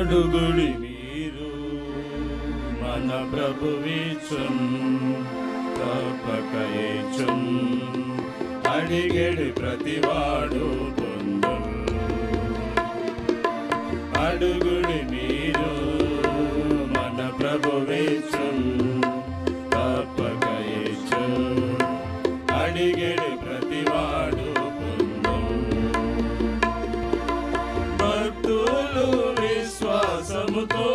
అడుగుడి మీరు మన ప్రభువిచున్ తప్పక అడిగడి ప్రతివాడు పొందు అడుగుడి మీరు మన ప్రభు విశ్వాసముతో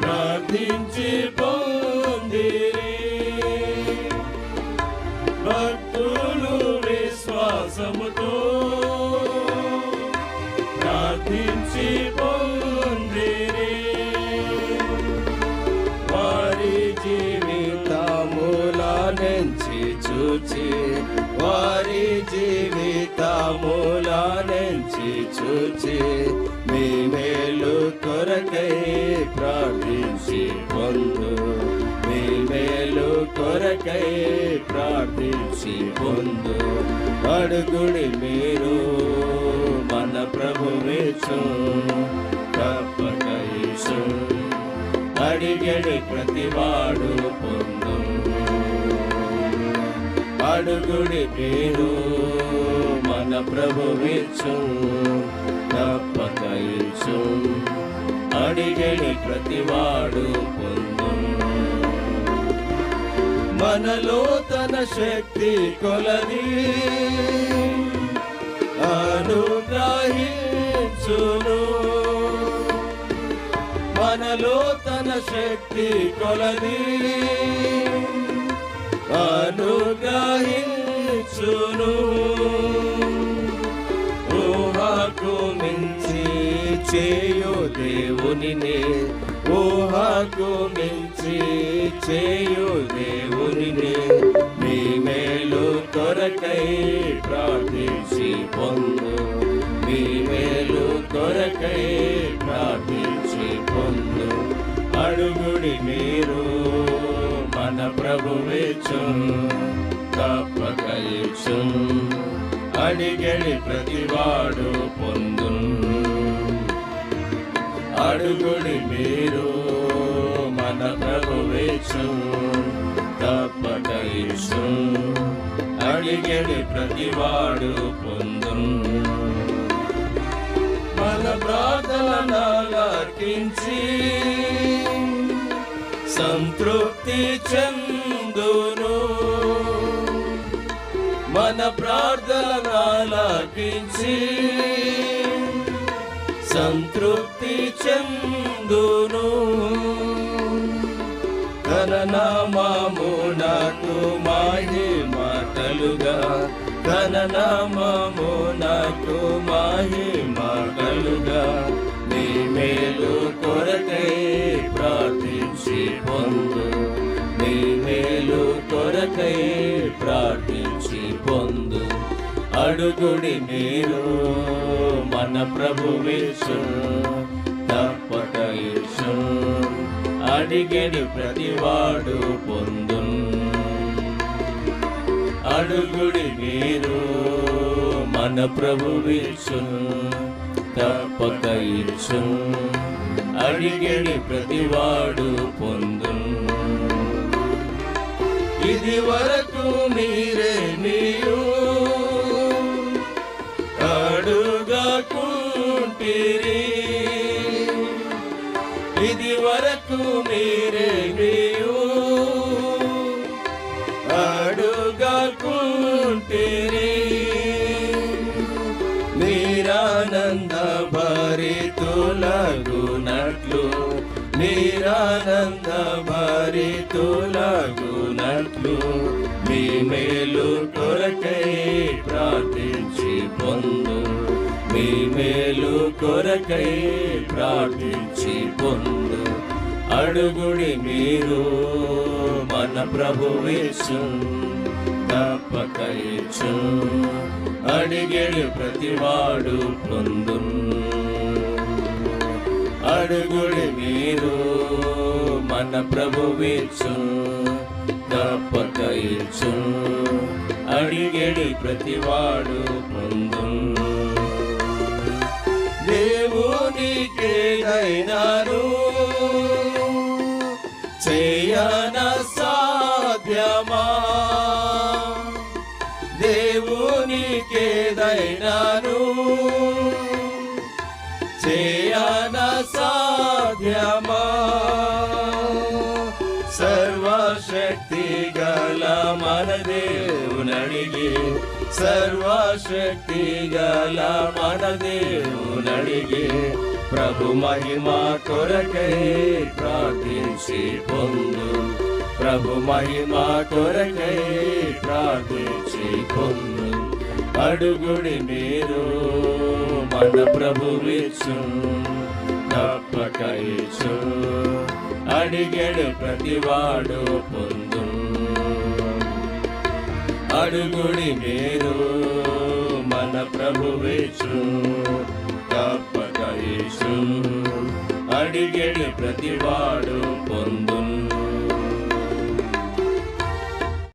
ప్రార్థించి పొందిరి. భక్తులు విశ్వాసముతో ప్రార్థించి పొందిరి. వారి జీవితముల నుంచి చూచి వారి జీవితముల నుంచి చూచి మీ మేలు కొరకై ప్రార్థించి పొందు. మీ మేలు కొరకై ప్రార్థించి పొందు. అడుగుడి మీరు మన ప్రభువేచు తప్పక అడిగడి ప్రతివాడు పొందు. అడుగుడి పేరు మన ప్రభువిచ్చు తప్పక ఇచ్చు. అడిగడి ప్రతివాడు పొందు. మనలో తన శక్తి కొలది. అనుగ్రహించును. మనలో తన శక్తి కొలది. చేయు దేవునినే. ఊహకు మించి చేయు దేవునినే. మీ మేలు కొరకై ప్రార్థించి పొందు. మీ మేలు కొరకై ప్రార్థించి పొందు. అడుగుడి మీరు మన ప్రభువేచు తప్పక ఇచ్చు. అడిగడి ప్రతివాడు పొందును అడుగుడి మీరు మన ప్రభువేచు తప్పక ఇచ్చు అడిగడి ప్రతివాడు పొందు మన ప్రార్థనలకించి సంతృప్తి చందును. మన ప్రార్థనలకించి సంతృప్తి చెందును. తన నామమునకు మాహి మాటలుగా. తన నామమునకు మాహి మాటలుగా. నీ మేలు కొరకై ప్రార్థించి పొందు. నీ మేలు కొరకై ప్రార్థి అడుగుడి మీరు మన ప్రభు ప్రభువిచ్చు తప్పట ఇచ్చు. అడిగడి ప్రతివాడు పొందు అడుగుడి మీరు మన ప్రభు ప్రభువిచ్చు తప్పక ఇచ్చు. అడిగడి ప్రతివాడు పొందు ఇది వరకు మీరే మీరు అడుగకుంటిరి ఇది వరకు మీరే నీయు అడుగకుంటిరి. మీరానంద భరితులగునట్లు మీరానంద భరితులగునట్లు మీ మేలు కొరకే మేలు కొరకై ప్రార్థించి పొందు. అడుగుడి మీరు మన ప్రభువేశు తప్పక ఇచ్చు అడిగడి ప్రతివాడు పొందు అడుగుడి మీరు మన ప్రభువేచ్చు తప్పక ఇచ్చు అడిగడి ప్రతివాడు పొందు దేవునికేదైనాను చేయన సాధ్యమా? సర్వశక్తి గల మన దేవునడిగి సర్వశక్తి గల మన దేవునడిగి ప్రభు మహిమ కొరకై ప్రార్థించి పొందు. ప్రభు మహిమా కొరకై ప్రార్థించి పొందు. అడుగుడి మీరు మన ప్రభువిచ్చు తప్పక ఇచ్చు అడిగడు ప్రతివాడు పొందు. అడుగుడి మీరు మన ప్రభువిచ్చు తప్పక ఇచ్చు అడిగడు ప్రతివాడు పొందు